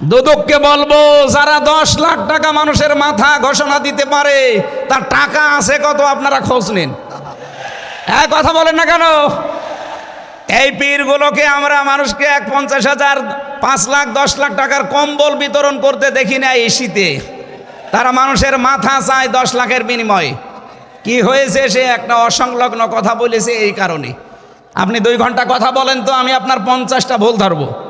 দুদককে বলব, যারা দশ লাখ টাকা মানুষের মাথা ঘোষণা দিতে পারে, তার টাকা আছে কত আপনারা খোঁজ নিন। হ্যাঁ কথা বলেন না কেন? এই পীরগুলোকে আমরা মানুষকে এক পঞ্চাশ হাজার, পাঁচ লাখ, দশ লাখ টাকার কম্বল বিতরণ করতে দেখি না এই শীতে। তারা মানুষের মাথা চায় দশ লাখের বিনিময়ে। কি হয়েছে সে একটা অসংলগ্ন কথা বলেছে এই কারণে। আপনি দুই ঘণ্টা কথা বলেন তো, আমি আপনার পঞ্চাশটা ভুল ধরবো।